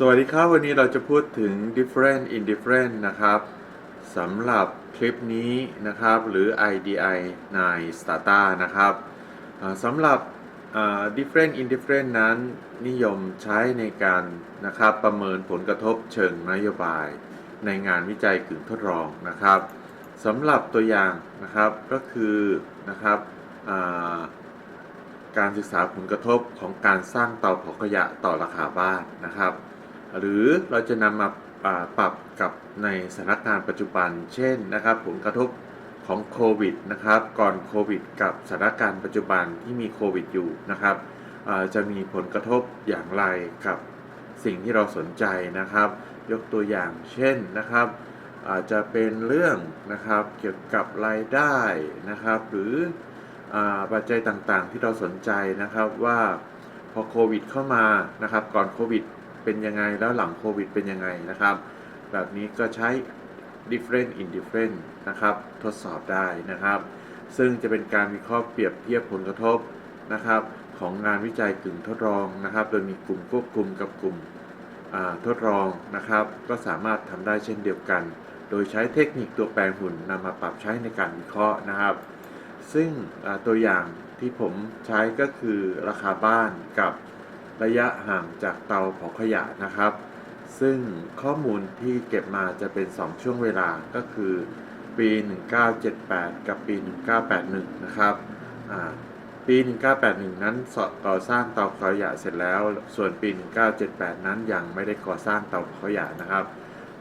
สวัสดีครับ วันนี้เราจะพูดถึง different indifferent นะครับสำหรับคลิปนี้นะครับ หรือ IDI ใน Stata นะครับสำหรับ different indifferent นั้นนิยมใช้ในการนะครับประเมินผลกระทบเชิงนโยบาย ในงานวิจัยกึ่งทดลองนะครับสำหรับตัวอย่างนะครับก็คือนะครับการศึกษาผลกระทบของการสร้างเตาเผาขยะต่อราคาบ้านนะครับ หรือเราจะนำมาปรับกับในสถานการณ์ปัจจุบัน เช่นนะครับผลกระทบของโควิดนะครับ ก่อนโควิด กับสถานการณ์ปัจจุบันที่มีโควิดอยู่นะครับจะมีผลกระทบอย่างไรกับสิ่งที่เราสนใจนะครับ ยกตัวอย่างเช่นนะครับ อาจจะเป็นเรื่องนะครับเกี่ยวกับรายได้นะครับ หรืออปัจจัยต่างๆ ที่เราสนใจนะครับว่าพอโควิดเข้ามานะครับ ก่อนโควิด เป็นยังไงแล้วหลังโควิดเป็นยังไงนะครับ แบบนี้ก็ใช้ different indifferent นะครับ ทดสอบได้นะครับ ซึ่งจะเป็นการวิเคราะห์เปรียบเทียบผลกระทบนะครับ ของงานวิจัยกึ่งทดลองนะครับ โดยมีกลุ่มควบคุมกับกลุ่มทดลองนะครับ ก็สามารถทำได้เช่นเดียวกัน โดยใช้เทคนิคตัวแปรหุ่นนำมาปรับใช้ในการวิเคราะห์นะครับ ซึ่งตัวอย่างที่ผมใช้ก็คือราคาบ้านกับ ระยะห่างจากเตาเผาขยะนะครับ ซึ่งข้อมูลที่เก็บมาจะเป็น 2 ช่วงเวลาก็คือ ปี 1978 กับปี 1981 นะครับปี 1981 นั้นก่อสร้างเตาเผาขยะเสร็จแล้ว ส่วนปี 1978 นั้นยังไม่ได้ก่อสร้างเตาเผาขยะนะครับ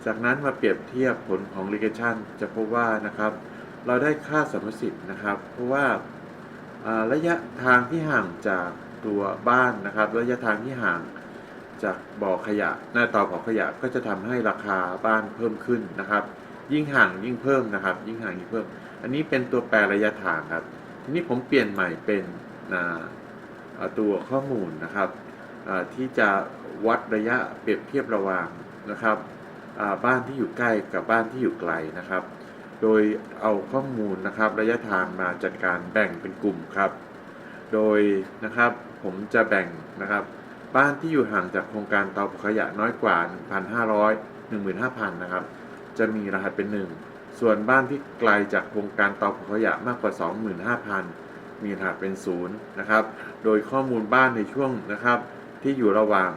จากนั้นมาเปรียบเทียบผลของ regression จะพบว่านะครับ เราได้ค่าสมมติสิทธิ์นะครับ เพราะว่าระยะทางที่ห่างจาก ตัวบ้านนะครับระยะทางที่ห่างจากบ่อขยะ หน้าเตาเผาขยะก็จะทำให้ราคาบ้านเพิ่มขึ้นนะครับ ยิ่งห่างยิ่งเพิ่มนะครับ ยิ่งห่างยิ่งเพิ่ม อันนี้เป็นตัวแปรระยะทางครับ ทีนี้ผมเปลี่ยนใหม่เป็นตัวข้อมูลนะครับที่จะวัดระยะเปรียบเทียบระหว่างนะครับบ้านที่อยู่ใกล้กับบ้านที่อยู่ไกลนะครับ โดยเอาข้อมูลนะครับระยะทางมาจัดการแบ่งเป็นกลุ่มครับ โดยนะครับ ผมจะแบ่งนะครับ บ้านที่อยู่ห่างจากโครงการเตาเผาขยะน้อยกว่า 1,500 15,000นะครับ จะมีรหัสเป็น 1 ส่วนบ้านที่ไกลจากโครงการเตาเผาขยะมากกว่า 25,000 มีรหัสเป็น 0 นะครับ โดยข้อมูลบ้านในช่วงนะครับ ที่อยู่ระหว่าง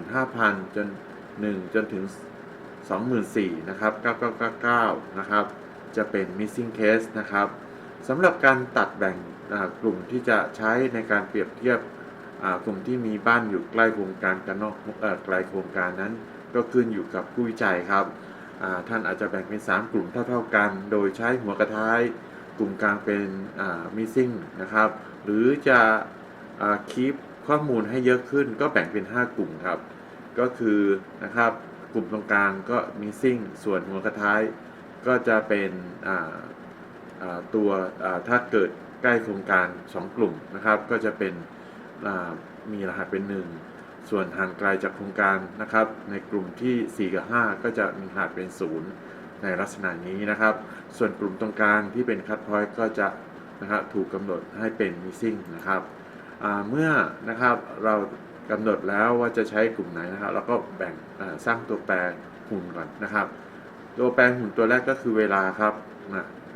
15,000 จน 1 จนถึง 24,000นะครับ9999นะครับ จะเป็น missing case นะครับสำหรับการตัดแบ่ง กลุ่มที่จะใช้ในการเปรียบเทียบกลุ่มที่มีบ้านอยู่ใกล้โครงการกันนอกไกลโครงการนั้น ก็ขึ้นอยู่กับผู้วิจัยครับท่านอาจจะแบ่งเป็น 3 กลุ่มเท่า ๆกัน โดยใช้หัวกระท้ายกลุ่มกลางเป็นอ่า missing นะครับ หรือจะอ่า keep ข้อมูลให้เยอะขึ้นก็แบ่งเป็น 5 กลุ่มครับ ก็คือนะครับกลุ่มตรงกลางก็มีซิ่งส่วนหัวกระท้ายก็จะเป็นตัวถ้าเกิด ใกล้โครงการ 2 กลุ่มนะครับ ก็จะเป็นมีรหัสเป็น 1 ส่วนห่างไกลจากโครงการนะครับ ในกลุ่มที่ 4 กับ 5 ก็จะมีรหัสเป็น 0 ในลักษณะนี้นะครับ ส่วนกลุ่มตรงกลางที่เป็นคั t พอยต์ก็จะนะครับถูกกำหนดให้เป็น missing นะครับเมื่อนะครับเรากำหนดแล้วว่าจะใช้กลุ่มไหนนะครับแล้วก็แบ่งสร้างตัวแปรหุ่นก่อนนะครับ ตัวแปรหุ่นตัวแรกก็คือเวลาครับ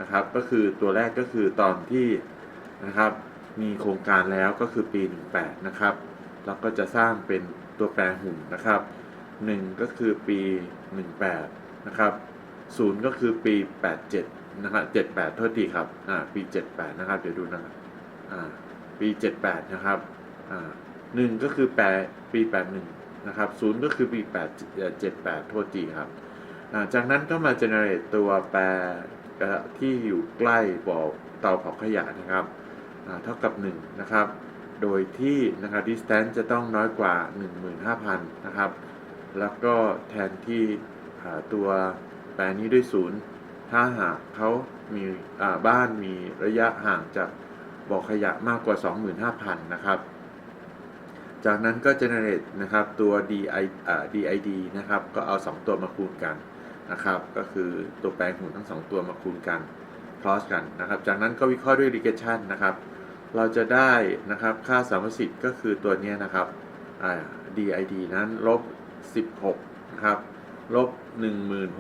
นะครับ ก็คือตัวแรกก็คือตอนที่ นะครับ มีโครงการแล้วก็คือปี 18 นะครับเราก็จะสร้างเป็นตัวแปรหุ่นนะครับ 1 ก็คือปี 18 นะครับ 0 ก็คือปี 87 นะครับ78 โทษทีครับ อ่า ปี 78 นะครับ เดี๋ยวดูนะครับ อ่า ปี 78 นะครับ อ่าหนึ่งก็คือแปดปี 81 นะครับศูนย์ก็คือปี 8 78 โทษทีครับ อ่า จากนั้นก็มา generate ตัวแปรที่อยู่ใกล้บ่อเตาเผาขยะนะครับ เท่ากับ 1 นะครับ โดยที่นะครับ distance จะต้องน้อยกว่า 15,000 นะครับ แล้วก็แทนที่ตัวแปรนี้ด้วย 0 ถ้าหากเขามีบ้านมีระยะห่างจากบ่อขยะมากกว่า 25,000 นะครับ จากนั้นก็ generate นะครับตัว di did นะครับ ก็เอา 2 ตัวมาคูณกันนะครับ ก็คือตัวแปลงหุ่นทั้ง 2 ตัวมาคูณกัน cross กันนะครับ จากนั้นก็วิเคราะห์ด้วย regression นะครับ เราจะได้นะครับค่าสามสิทธิ์ก็คือตัวนี้นะครับ did นั้นลบ 16 นะครับ ลบ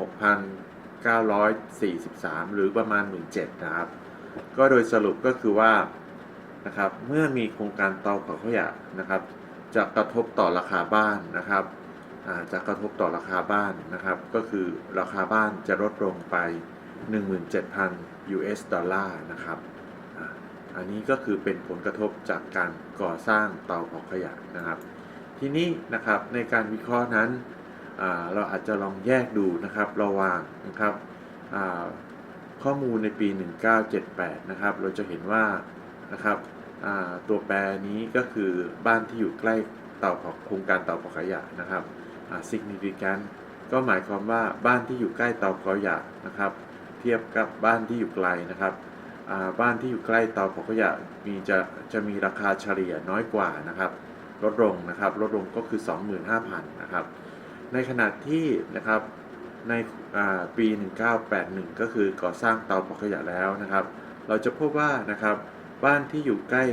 16,943 หรือประมาณ 17นะครับ ก็โดยสรุปก็คือว่านะครับเมื่อมีโครงการเตาเผาขยะนะครับ จะกระทบต่อราคาบ้านนะครับจะกระทบต่อราคาบ้านนะครับ ก็คือราคาบ้านจะลดลงไป 17,000 US ดอลลาร์นะครับ อันนี้ก็คือเป็นผลกระทบจากการก่อสร้างเตาเผาขยะนะครับ ทีนี้นะครับในการวิเคราะห์นั้น เราอาจจะลองแยกดูนะครับระหว่างนะครับข้อมูลในปี 1978 นะครับ เราจะเห็นว่านะครับตัวแปรนี้ก็คือบ้านที่อยู่ใกล้เตาเผาโครงการเตาเผาขยะนะครับ significant ก็หมายความว่าบ้านที่อยู่ใกล้เตาเผาขยะนะครับ เทียบกับบ้านที่อยู่ไกลนะครับ บ้านที่อยู่ใกล้เตาเผาขยะมีจะจะมีราคาเฉลี่ยน้อยกว่านะครับ ลดลงนะครับ ลดลงก็คือ 25,000นะครับ ในขณะที่นะครับในอ่าปี 1981 ก็คือก่อสร้างเตาเผาขยะแล้วนะครับ เราจะพบว่านะครับบ้านที่อยู่ใกล้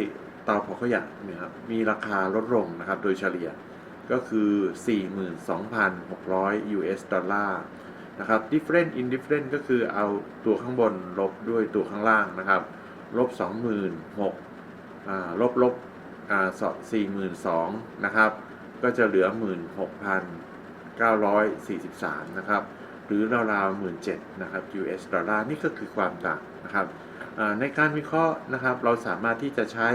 เตาเผาขยะเนี่ยครับมีราคาลดลงนะครับ โดยเฉลี่ยก็คือ 42,600 US ดอลลาร์ นะครับ different indifferent ก็คือเอาตัวข้างบนลบด้วยตัวข้างล่างนะครับลบ26,000อ่าลบลบอ่าสี่หมื่นสองนะครับ ก็จะเหลือหมื่นหกพันเก้าร้อยสี่สิบสามนะครับ หรือราวๆหมื่นเจ็ดนะครับ US ดอลลาร์นี่ก็คือความต่างนะครับในการวิเคราะห์นะครับ เราสามารถที่จะใช้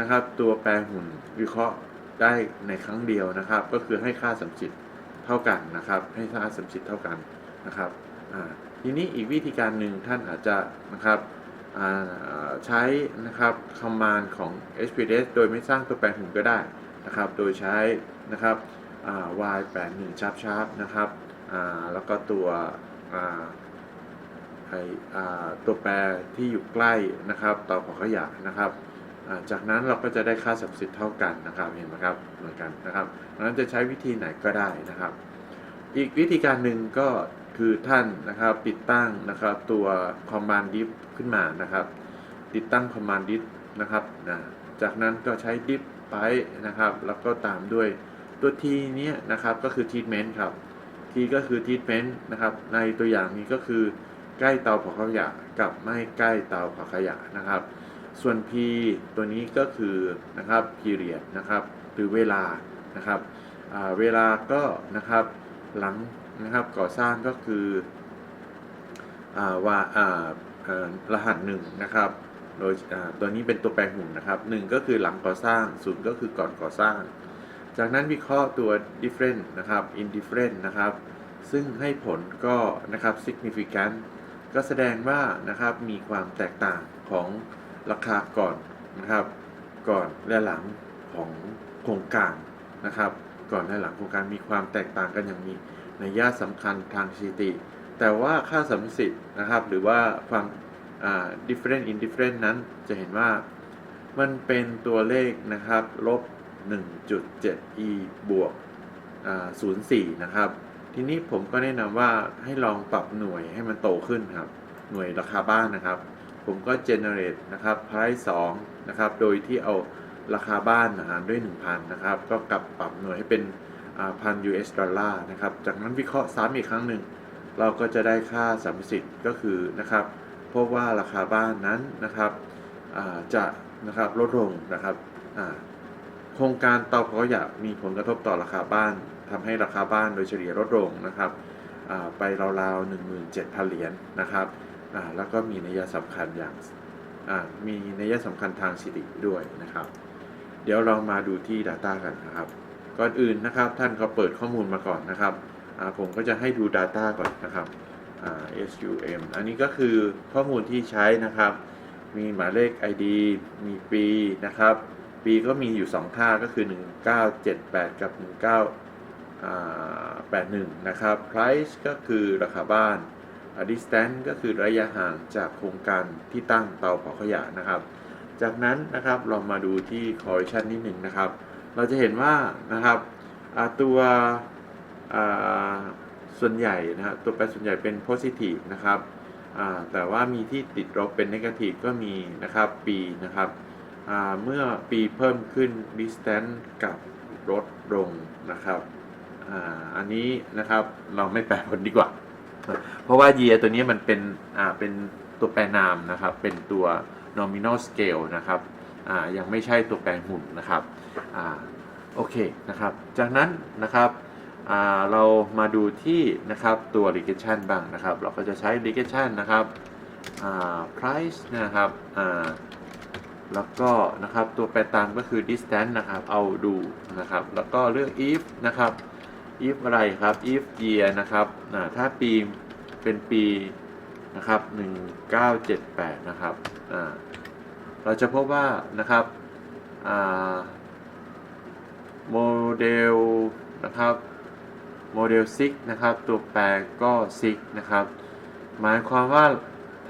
นะครับ ตัวแปรหุ่นวิเคราะห์ได้ในครั้งเดียวนะครับ ก็คือให้ค่าสัมสิทธิ์เท่ากันนะครับ ให้ค่าสัมสิทธิ์เท่ากัน นะครับทีนี้อีกวิธีการหนึ่งท่านอาจจะนะครับใช้นะครับคอมานของ SPDS โดยไม่สร้างตัวแปรหุ่นก็ได้นะครับ โดยใช้นะครับอ่า y 8 1 sharp sharp นะครับแล้วก็ตัวไอตัวแปรที่อยู่ใกล้นะครับต่อขอขยะนะครับจากนั้นเราก็จะได้ค่าสับสิทธิ์เท่ากันนะครับเห็นไหมครับเหมือนกันนะครับดังนั้นจะใช้วิธีไหนก็ได้นะครับ อีกวิธีการหนึ่งก็ คือท่านนะครับติดตั้งนะครับตัว command diff ขึ้นมานะครับ ติดตั้ง command diff นะครับนะจากนั้นก็ใช้ diff ไปนะครับ แล้วก็ตามด้วยตัว t เนี้ยนะครับก็คือ treatment ครับ t ก็คือ treatment นะครับ ในตัวอย่างนี้ก็คือใกล้เตาเผาขยะกับไม่ใกล้เตาเผาขยะนะครับ ส่วน p ตัวนี้ก็คือนะครับ period นะครับหรือเวลานะครับเวลาก็นะครับหลัง นะครับก่อสร้างก็คืออาว่าอ่าอ่อรหัสหนึ่งนะครับโดยอ่าตัวนี้เป็นตัวแปรหุ่นนะครับหนึ่งก็คือหลังก่อสร้างศูนย์ก็คือก่อนก่อสร้าง จากนั้นวิเคราะห์ตัว different นะครับ indifferent นะครับ ซึ่งให้ผลก็นะครับ significant ก็แสดงว่านะครับมีความแตกต่างของราคาก่อนนะครับ ก่อนและหลังของโครงการนะครับ ก่อนและหลังโครงการมีความแตกต่างกันอย่างมี ในยยะสำคัญทางสถิติ แต่ว่าค่าสัมสิทธิ์นะครับ หรือว่าความ different indifferent นั้นจะเห็นว่ามันเป็นตัวเลขนะครับลบ 1.7 e บวก04 นะครับ ทีนี้ผมก็แนะนำว่าให้ลองปรับหน่วยให้มันโตขึ้นครับ หน่วยราคาบ้านนะครับ ผมก็ generate นะครับ price 2นะครับ โดยที่เอาราคาบ้านหารด้วย 1,000 นะครับ ก็กลับปรับหน่วยให้เป็น พัน US ดอลลาร์นะครับ จากนั้นวิเคราะห์ซ้ำอีกครั้งหนึ่ง เราก็จะได้ค่าสัมปสิทธิ์ก็คือนะครับพบว่าราคาบ้านนั้นนะครับจะนะครับลดลงนะครับโครงการเตาเผาขยะมีผลกระทบต่อราคาบ้านทำให้ราคาบ้านโดยเฉลี่ยลดลงนะครับไปราวๆ17,000 เหรียญนะครับแล้วก็มีนัยสำคัญอย่างมีนัยสำคัญทางสถิติด้วยนะครับ เดี๋ยวเรามาดูที่ Data กันนะครับ ก่อนอื่นนะครับ ท่านเขาเปิดข้อมูลมาก่อนนะครับผมก็จะให้ดู Data ก่อนนะครับ SUM อันนี้ก็คือข้อมูลที่ใช้นะครับ มีหมายเลข ID มีปีนะครับ ปีก็มีอยู่2ท่าก็คือ 1978 กับ 1981 นะครับ Price ก็คือราคาบ้าน Distance ก็คือระยะห่างจากโครงการที่ตั้งเตาเผาขยะนะครับ จากนั้นนะครับเรามาดูที่ correlation นิดหนึ่งนะครับ เราจะเห็นว่านะครับตัวส่วนใหญ่นะครับตัวแปรส่วนใหญ่เป็น positive นะครับแต่ว่ามีที่ติดลบเป็น negative ก็มีนะครับปีนะครับเมื่อปีเพิ่มขึ้น distance กับลดลงนะครับอ,อันนี้นะครับเราไม่แปลผลดีกว่า เพราะว่า year ตัวนี้มันเป็นเป็นตัวแปรนามนะครับ เป็นตัว nominal scale นะครับยังไม่ใช่ตัวแปรหุ่นนะครับ อ่าโอเคนะครับ จากนั้นนะครับเรามาดูที่นะครับตัว regression บ้างนะครับ เราก็จะใช้ regression นะครับอ่า price นะครับอ่าแล้วก็นะครับตัวแปรตามก็คือ distance นะครับ เอาดูนะครับ แล้วก็เลือก if นะครับ if อะไรครับ if year นะครับอ่าถ้าปีเป็นปีนะครับ1978 นะครับอ่าเราจะพบว่านะครับอ่า โมเดลนะครับโมเดล6นะครับ ตัวแปรก็6นะครับ หมายความว่า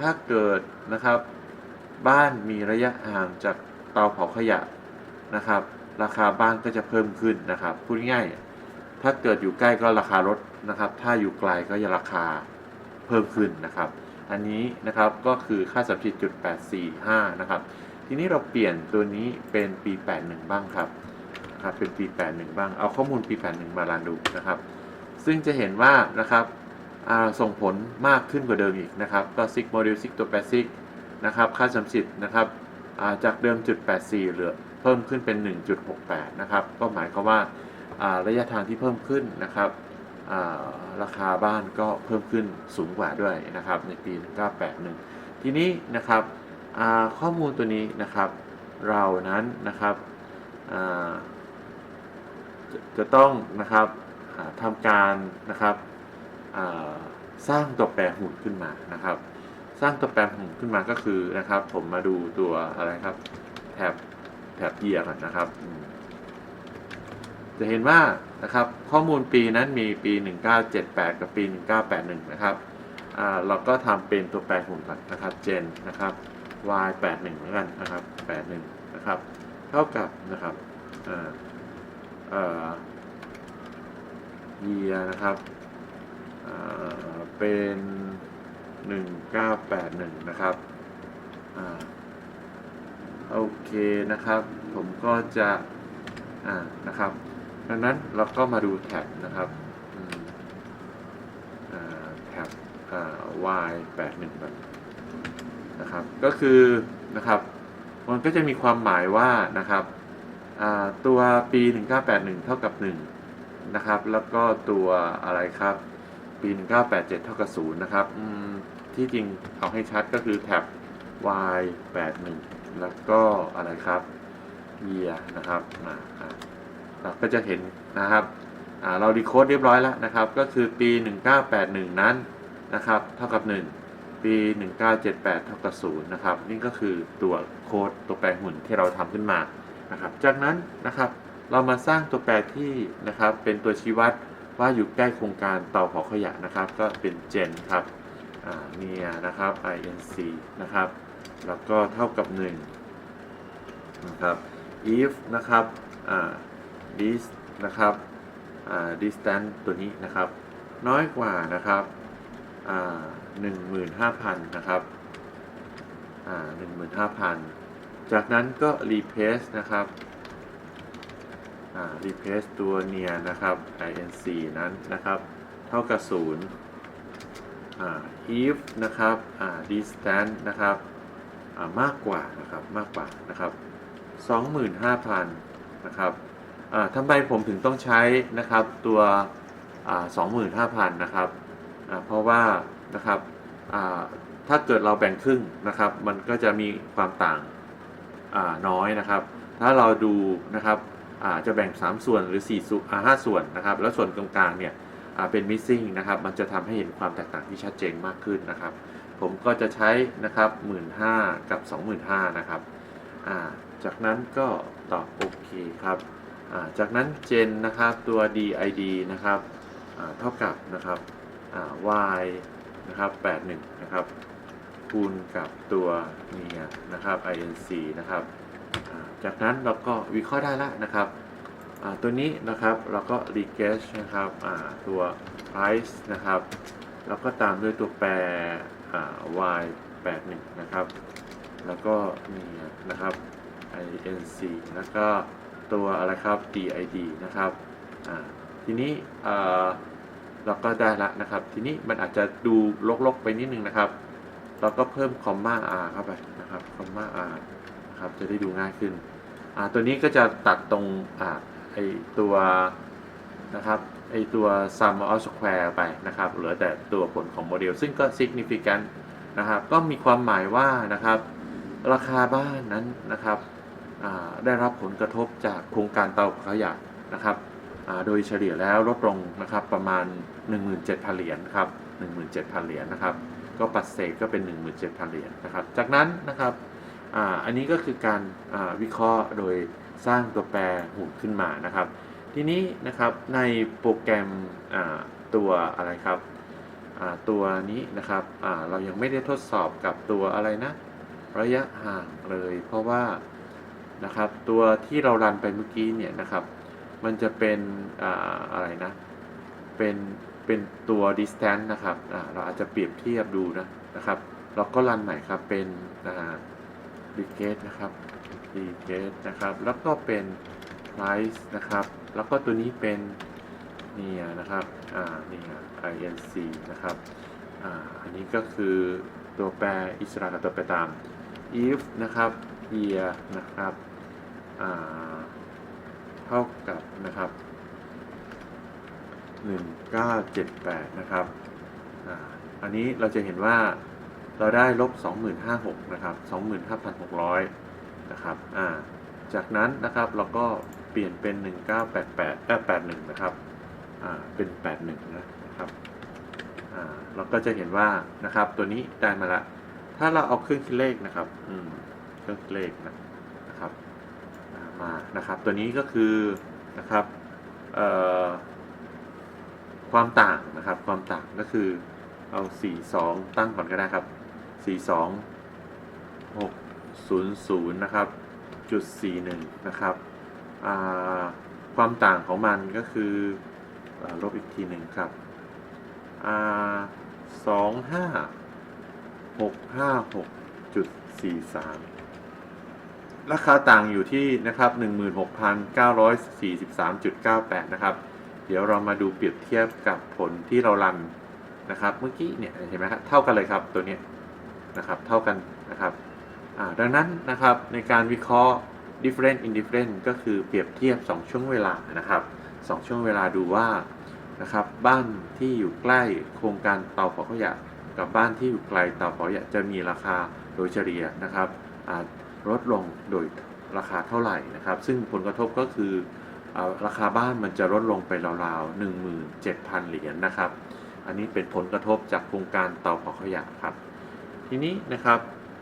ถ้าเกิดนะครับ บ้านมีระยะห่างจากเตาเผาขยะนะครับ ราคาบ้านก็จะเพิ่มขึ้นนะครับพูดง่ายๆถ้าเกิดอยู่ใกล้ก็ราคาลดนะครับ ถ้าอยู่ไกลก็จะราคาเพิ่มขึ้นนะครับ อันนี้นะครับก็คือค่าสัมพันธ์จุด845นะครับ ทีนี้เราเปลี่ยนตัวนี้เป็นปี 81 บ้างครับ ครับเป็นปี 81 บ้าง เอาข้อมูลปี 81 มาลานดูนะครับ ซึ่งจะเห็นว่านะครับส่งผลมากขึ้นกว่าเดิมอีกนะครับ ก็ซิกโมเดลซิกตัวแปดซิกนะครับค่าสัมพันธ์นะครับาจากเดิมจุด84 เหลือเพิ่มขึ้นเป็น 1.68 นะครับ ก็หมายความว่าาระยะทางที่เพิ่มขึ้นนะครับาราคาบ้านก็เพิ่มขึ้นสูงกว่าด้วยนะครับ ในปี 1981 ทีนี้นะครับข้อมูลตัวนี้นะครับเรานั้นนะครับ จะต้องนะครับอ่าทำการนะครับสร้างตัวแปรหุ่นขึ้นมานะครับ สร้างตัวแปรหุ่นขึ้นมาก็คือนะครับ ผมมาดูตัวอะไรครับแถบแถบเยียก่อนนะครับ จะเห็นว่านะครับข้อมูลปีนั้นมีปี 1978 กับปี 1981 นะครับอ่าเราก็ทำเป็นตัวแปรหุ่นก่อนนะครับเจนนะครับ y 81แล้วกันนะครับ81นะครับ เท่ากับนะครับอ่า เอ่อ year นะครับอ่าเป็น 1981 นะครับ อ่า โอเคนะครับ ผมก็จะ อ่า นะครับ ดังนั้นเราก็มาดูแท็บนะครับอ่าแท็บอ่า y 81แบบนะครับ ก็คือ นะครับ มันก็จะมีความหมายว่า นะครับ ตัวปี 1981 เท่ากับ 1 นะครับ แล้วก็ตัวอะไรครับ ปี 1987 เท่ากับ0นะครับที่จริงเอาให้ชัดก็คือแท็บ y 81แล้วก็อะไรครับ year นะครับมาเราก็จะเห็นนะครับเราดีโคดเรียบร้อยแล้วนะครับ ก็คือปี 1981 นั้นนะครับ เท่ากับ 1 ปี 1978 เท่ากับ0นะครับ นี่ก็คือตัวโค้ดตัวแปรหุ่นที่เราทำขึ้นมา นะครับ จากนั้นนะครับเรามาสร้างตัวแปรที่นะครับเป็นตัวชี้วัดว่าอยู่ใกล้โครงการเตาเผาขยะนะครับ ก็เป็น gen ครับเนียนะครับ inc นะครับ แล้วก็เท่ากับ1นะครับ if นะครับ this นะครับ distance ตัวนี้นะครับ น้อยกว่านะครับอ่า15,000 นะครับอ่า15,000 จากนั้นก็ replace นะครับ replace ตัว near นะครับ inc นั้นนะครับ เท่ากับ 0 if นะครับ distance นะครับมากกว่านะครับมากกว่านะครับ25,000นะครับทำไมผมถึงต้องใช้นะครับตัวอ่า25,000นะครับเพราะว่านะครับถ้าเกิดเราแบ่งครึ่งนะครับ มันก็จะมีความต่าง น้อยนะครับ ถ้าเราดูนะครับจะแบ่ง 3 ส่วนหรือ4ส่วนอ่า5ส่วนนะครับ แล้วส่วนตรงกลางเนี่ยเป็น missing นะครับ มันจะทำให้เห็นความแตกต่างที่ชัดเจนมากขึ้นนะครับ ผมก็จะใช้นะครับ15,000กับ25,000นะครับาจากนั้นก็ตอบโอเคครับาจากนั้นเจนนะครับตัว did นะครับเท่ากับนะครับอ่า y นะครับ81นะครับ คูณกับตัวเนี่ยนะครับ inc นะครับ จากนั้นเราก็วิเคราะห์ได้แล้วนะครับตัวนี้นะครับเราก็ regress นะครับตัว price นะครับแล้วก็ตามด้วยตัวแปร y 81นะครับ แล้วก็มีนะครับ inc แล้วก็ตัวอะไรครับ did นะครับทีนี้เอ่อเราก็ได้ละนะครับ ทีนี้มันอาจจะดูลกๆไปนิดนึงนะครับ เราก็เพิ่มคอมมา r เข้าไปนะครับคอมมา r นะครับจะได้ดูง่ายขึ้นอ่าตัวนี้ก็จะตัดตรงอ่าไอตัวนะครับไอตัว sum of square ไปนะครับเหลือแต่ตัวผลของโมเดล ซึ่งก็ significant นะครับก็มีความหมายว่านะครับราคาบ้านนั้นนะครับได้รับผลกระทบจากโครงการเตาขยะนะครับโดยเฉลี่ยแล้วลดลงนะครับประมาณ 17,000 เหรียญครับ17,000 เหรียญนะครับ ก็ปัดเศษก็เป็น 17,000 เหรียญนะครับ จากนั้นนะครับอ,อันนี้ก็คือการวิเคราะห์โดยสร้างตัวแปรหุ่นขึ้นมานะครับ ทีนี้นะครับในโปรแกรมตัวอะไรครับตัวนี้นะครับเรายังไม่ได้ทดสอบกับตัวอะไรนะ ระยะห่างเลย เพราะว่านะครับตัวที่เรารันไปเมื่อกี้เนี่ยนะครับ มันจะเป็นออะไรนะ เป็น เป็นตัว distance นะครับเราอาจจะเปรียบเทียบดูนะนะครับ เราก็รันใหม่ครับเป็นอ่า decade นะครับ decade นะครับ แล้วก็เป็น price นะครับ แล้วก็ตัวนี้เป็นเนี่ยนะครับอ่าเนี่ย inc นะครับอ่าอันนี้ก็คือตัวแปรอิสระกับตัวแปรตาม if นะครับ year นะครับอ่าเท่ากับนะครับ 1978 นะครับอันนี้เราจะเห็นว่าเราได้ลบ 25,600นะครับ 25,600 นะครับจากนั้นนะครับเราก็เปลี่ยนเป็น 1988เอ่อ81 นะครับเป็น 81นะนะครับเราก็จะเห็นว่านะครับตัวนี้ได้มาละ ถ้าเราเอาเครื่องคิดเลขนะครับเครื่องคิดเลขนะนะครับมานะครับ ตัวนี้ก็คือนะครับ ความต่างนะครับ ความต่างก็คือเอา 42 ตั้งก่อนก็ได้ครับ 42 600 นะครับ จุด 41 นะครับ ความต่างของมันก็คืออลบอีกทีหนึ่งครับอ่า25 656จุด43ราคาต่างอยู่ที่นะครับ16,943.98นะครับ เดี๋ยวเรามาดูเปรียบเทียบกับผลที่เรารันนะครับ เมื่อกี้เนี่ยเห็นไหมครับเท่ากันเลยครับตัวนี้นะครับเท่ากันนะครับดังนั้นนะครับในการวิเคราะห์ different indifferent ก็คือเปรียบเทียบ 2 ช่วงเวลานะครับ 2 ช่วงเวลาดูว่านะครับบ้านที่อยู่ใกล้โครงการเตาเผาขยะ กับบ้านที่อยู่ไกลเตาเผาขยะจะมีราคาโดยเฉลี่ยนะครับลดลงโดยราคาเท่าไหร่นะครับ ซึ่งผลกระทบก็คือ ราคาบ้านมันจะลดลงไปราวๆ17,000 เหรียญนะครับ อันนี้เป็นผลกระทบจากโครงการเตาเผาขยะครับ ทีนี้นะครับ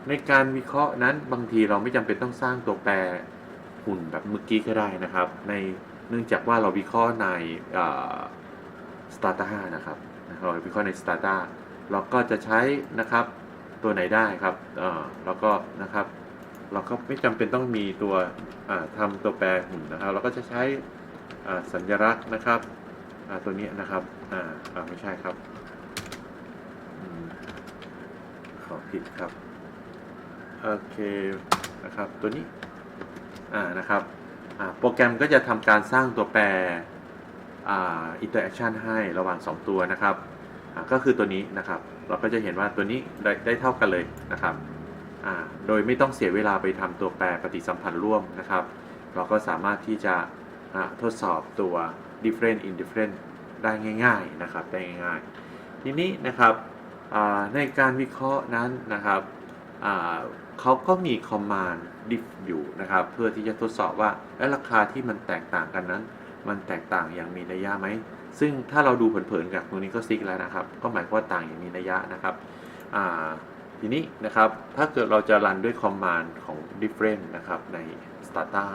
ในการวิเคราะห์นั้นบางทีเราไม่จำเป็นต้องสร้างตัวแปรหุ่นแบบเมื่อกี้ก็ได้นะครับ ในเนื่องจากว่าเราวิเคราะห์ในสตาร์ตานะครับเราวิเคราะห์ใน Stata เราก็จะใช้นะครับตัวไหนได้ครับอ่าแล้วก็นะครับ เราก็ไม่จำเป็นต้องมีตัวอ่าทำตัวแปรหุ่นนะครับ เราก็จะใช้สัญลักษณ์นะครับตัวนี้นะครับอ่าไม่ใช่ครับอขอผิดครับโอเคนะครับตัวนี้อ่านะครับโปรแกรมก็จะทำการสร้างตัวแปรอินเตอร์แอคชั่นให้ระหว่าง 2 ตัวนะครับ ก็คือตัวนี้นะครับ เราก็จะเห็นว่าตัวนี้ได้ได้เท่ากันเลยนะครับ โดยไม่ต้องเสียเวลาไปทำตัวแปรปฏิสัมพันธ์ร่วมนะครับ เราก็สามารถที่จะทดสอบตัว different indifferent ได้ง่าย ๆนะครับได้ง่ายๆ ทีนี้นะครับในการวิเคราะห์นั้นนะครับเขาก็มี command diff อยู่นะครับ เพื่อที่จะทดสอบว่าเอ๊ะราคาที่มันแตกต่างกันนั้น มันแตกต่างอย่างมีนัยยะไหม ซึ่งถ้าเราดูเผินๆกับตรงนี้ก็ซิกแล้วนะครับ ก็หมายความว่าต่างอย่างมีนัยยะนะครับ ทีนี้นะครับถ้าเกิดเราจะรันด้วยคอมมานด์ของ different นะครับใน Stata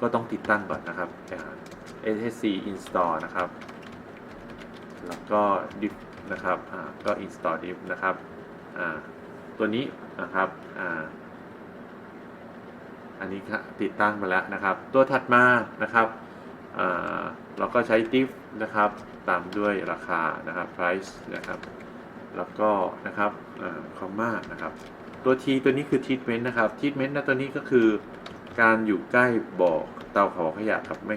ก็ต้องติดตั้งก่อนนะครับ ssc install นะครับ แล้วก็ diff นะครับก็ install diff นะครับตัวนี้นะครับอันนี้ติดตั้งมาแล้วนะครับ ตัวถัดมานะครับเราก็ใช้ diff นะครับ ตามด้วยราคานะครับ price นะครับ แล้วก็นะครับคอมมานะครับตัว T ตัวนี้คือ treatment นะครับ treatment นะตัวนี้ก็คือการอยู่ใกล้บ่อเตาเผาขยะกับไม่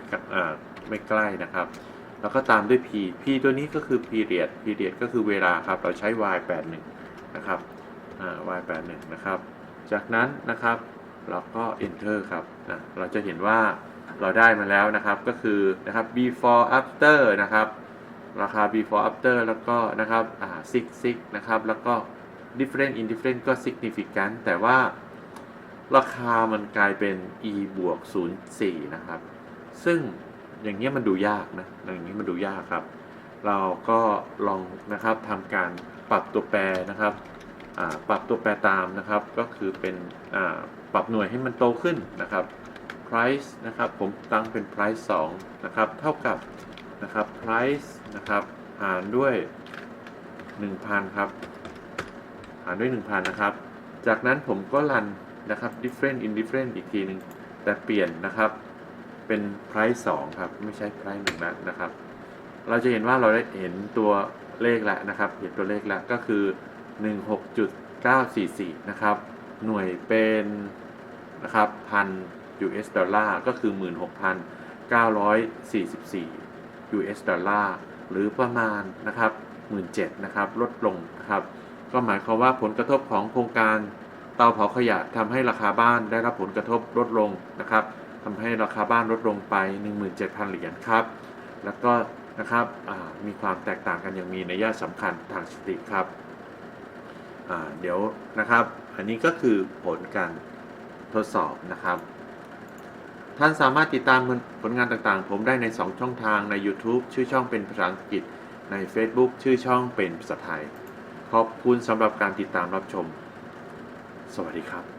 ไม่ใกล้นะครับ แล้วก็ตามด้วย p p ตัวนี้ก็คือ period period ก็คือเวลาครับ เราใช้ y 8 1นะครับ y 8 1นะครับ จากนั้นนะครับเราก็ enter ครับนะเราจะเห็นว่าเราได้มาแล้วนะครับก็คือนะครับ before after นะครับ ราคา before after แล้วก็นะครับอ่า6 6นะครับ แล้วก็ different indifferent ก็ significant แต่ว่าราคามันกลายเป็น e บวก04 นะครับ ซึ่งอย่างเงี้ยมันดูยากนะ อย่างนี้มันดูยากครับ เราก็ลองนะครับทำการปรับตัวแปรนะครับ ปรับตัวแปรตามนะครับ ก็คือเป็นปรับหน่วยให้มันโตขึ้นนะครับ price นะครับ ผมตั้งเป็น price 2นะครับ เท่ากับ นะครับ price นะครับ หารด้วย 1,000 ครับ หารด้วย 1,000 นะครับ จากนั้นผมก็รันนะครับ different indifferent อีกทีหนึ่งแต่เปลี่ยนนะครับ เป็น price 2 ครับ ไม่ใช่ price 1แล้วนะครับ เราจะเห็นว่าเราได้เห็นตัวเลขแล้วนะครับ เห็นตัวเลขแล้วก็คือ 16.944 นะครับ หน่วยเป็นนะครับพัน US ดอลลาร์ก็คือ 16,944 US ดอลลาร์หรือประมาณนะครับ17,000นะครับลดลงนะครับ ก็หมายความว่าผลกระทบของโครงการเตาเผาขยะทำให้ราคาบ้านได้รับผลกระทบลดลงนะครับทำให้ราคาบ้านลดลงไป 17,000 เหรียญครับ แล้วก็นะครับมีความแตกต่างกันอย่างมีนัยสำคัญทางสถิติครับเดี๋ยวนะครับ อันนี้ก็คือผลการทดสอบนะครับ ท่านสามารถติดตามผลงานต่างๆ ผมได้ใน 2 ช่องทางใน YouTube ชื่อช่องเป็นภาษาอังกฤษ ใน Facebook ชื่อช่องเป็นภาษาไทย ขอบคุณสำหรับการติดตามรับชม สวัสดีครับ